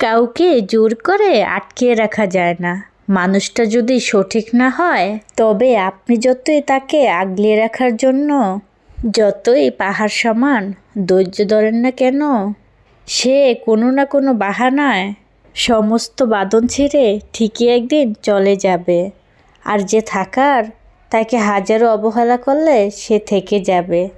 কাউকে জোর করে আটকে রাখা যায় না। মানুষটা যদি সঠিক না হয়, তবে আপনি যতই তাকে আগলে রাখার জন্য, যতই পাহাড় সমান ধৈর্য ধরেন না কেন, সে কোনো না কোনো বাহানায় সমস্ত বাদন ছেড়ে ঠিকই একদিন চলে যাবে। আর যে থাকার, তাকে হাজারো অবহেলা করলে সে থেকে যাবে।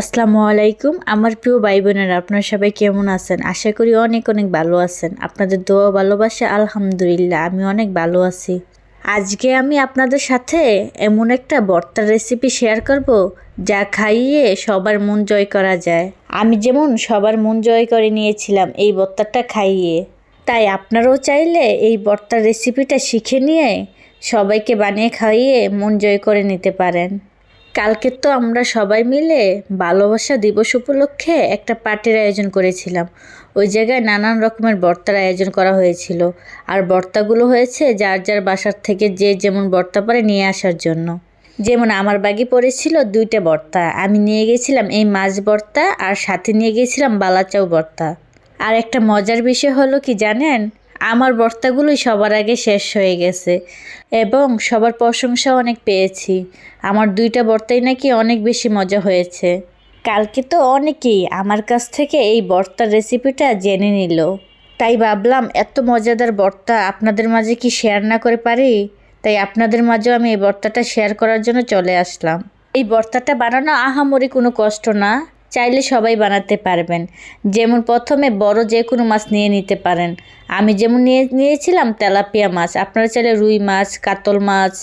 আসসালামু আলাইকুম। আমার প্রিয় ভাই বোনেরা আপনারা সবাই কেমন আছেন? আশা করি অনেক অনেক ভালো আছেন। আপনাদের দোয়া ভালোবাসা, আলহামদুলিল্লাহ, আমি অনেক ভালো আছি। আজকে আমি আপনাদের সাথে এমন একটা ভর্তার রেসিপি শেয়ার করব, যা খাইয়ে সবার মন জয় করা যায়। আমি যেমন সবার মন জয় করে নিয়েছিলাম এই ভর্তাটা খাইয়ে, তাই আপনারাও চাইলে এই ভর্তার রেসিপিটা শিখে নিয়ে সবাইকে বানিয়ে খাইয়ে মন জয় করে নিতে পারেন। কালকে তো আমরা সবাই মিলে ভালোবাসা দিবস উপলক্ষে একটা পার্টির আয়োজন করেছিলাম। ওই জায়গায় নানান রকমের বর্তার আয়োজন করা হয়েছিল। আর বর্তাগুলো হয়েছে যার যার বাসার থেকে যে যেমন বর্তা পারে নিয়ে আসার জন্য। যেমন আমার বাগে পড়েছিল দুইটা বর্তা। আমি নিয়ে গেছিলাম এই মাছ বর্তা আর সাথে নিয়ে গিয়েছিলাম বালাচাও বর্তা। আর একটা মজার বিষয় হলো কি জানেন? আমার বর্তাগুলোই সবার আগে শেষ হয়ে গেছে এবং সবার প্রশংসা অনেক পেয়েছি। আমার দুইটা বর্তাই নাকি অনেক বেশি মজা হয়েছে। কালকে তো অনেকেই আমার কাছ থেকে এই বর্তার রেসিপিটা জেনে নিল। তাই ভাবলাম, এত মজাদার বর্তা আপনাদের মাঝে কি শেয়ার না করে পারি? তাই আপনাদের মাঝেও আমি এই বর্তাটা শেয়ার করার জন্য চলে আসলাম। এই বর্তাটা বানানো আহামরি কোনো কষ্ট না। চাইলে সবাই বানাতে পারবেন। যেমন প্রথমে বড় যে কোনো মাছ নিয়ে নিতে পারেন। আমি যেমন নিয়ে নিয়েছিলাম তেলাপিয়া মাছ, আপনারা চাইলে রুই মাছ, কাতল মাছ,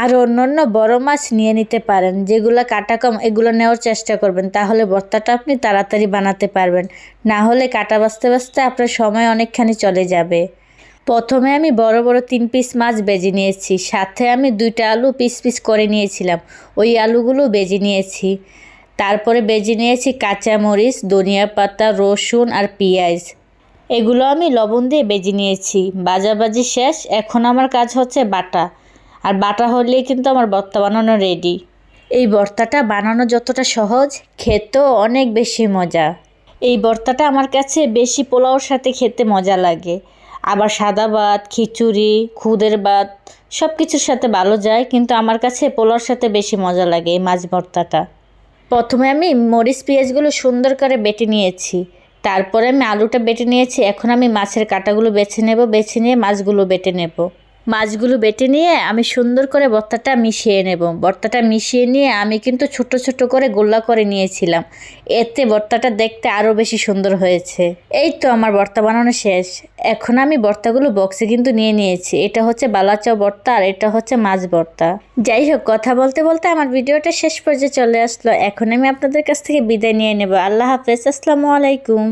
আর অন্যান্য বড় মাছ নিয়ে নিতে পারেন, যেগুলো কাটা কম, এগুলো নেওয়ার চেষ্টা করবেন। তাহলে ভর্তাটা আপনি তাড়াতাড়ি বানাতে পারবেন। না হলে কাটা বাঁচতে বাঁচতে আপনার সময় অনেকখানি চলে যাবে। প্রথমে আমি বড় বড় তিন পিস মাছ বেজে নিয়েছি। সাথে আমি দুইটা আলু পিস পিস করে নিয়েছিলাম। ওই আলুগুলো বেজে নিয়েছি। তারপরে বেজে নিয়েছি কাঁচামরিচ, ধনিয়া পাতা, রসুন আর পেঁয়াজ। এগুলো আমি লবণ দিয়ে বেজে নিয়েছি। বাজাবাজি শেষ, এখন আমার কাজ হচ্ছে বাটা। আর বাটা হলেই কিন্তু আমার ভর্তা বানানো রেডি এই ভর্তাটা বানানো যতটা সহজ, খেতেও অনেক বেশি মজা। এই ভর্তাটা আমার কাছে বেশি পোলাওর সাথে খেতে মজা লাগে। আবার সাদা ভাত, খিচুড়ি, খুদের ভাত সব কিছুর সাথে ভালো যায়, কিন্তু আমার কাছে পোলাওর সাথে বেশি মজা লাগে এই মাছ ভর্তাটা। প্রথমে আমি মরিচ পেঁয়াজগুলো সুন্দর করে বেটে নিয়েছি। তারপরে আমি আলুটা বেটে নিয়েছি। এখন আমি মাছের কাটাগুলো বেছে নেব, বেছে নিয়ে মাছগুলো বেটে নেব। মাছগুলো বেটে নিয়ে আমি সুন্দর করে ভর্তাটা মিশিয়ে নেব। ভর্তাটা মিশিয়ে নিয়ে আমি কিন্তু ছোট ছোট করে গোল্লা করে নিয়েছিলাম। এতে ভর্তাটা দেখতে আরও বেশি সুন্দর হয়েছে। এই তো আমার ভর্তা বানানো শেষ। এখন আমি ভর্তাগুলো বক্সে কিন্তু নিয়ে নিয়েছি। এটা হচ্ছে বালাচাও ভর্তা আর এটা হচ্ছে মাছ ভর্তা যাই হোক, কথা বলতে বলতে আমার ভিডিওটা শেষ পর্যায়ে চলে আসলো। এখন আমি আপনাদের কাছ থেকে বিদায় নিয়ে নেব। আল্লাহ হাফেজ। আসসালামু আলাইকুম।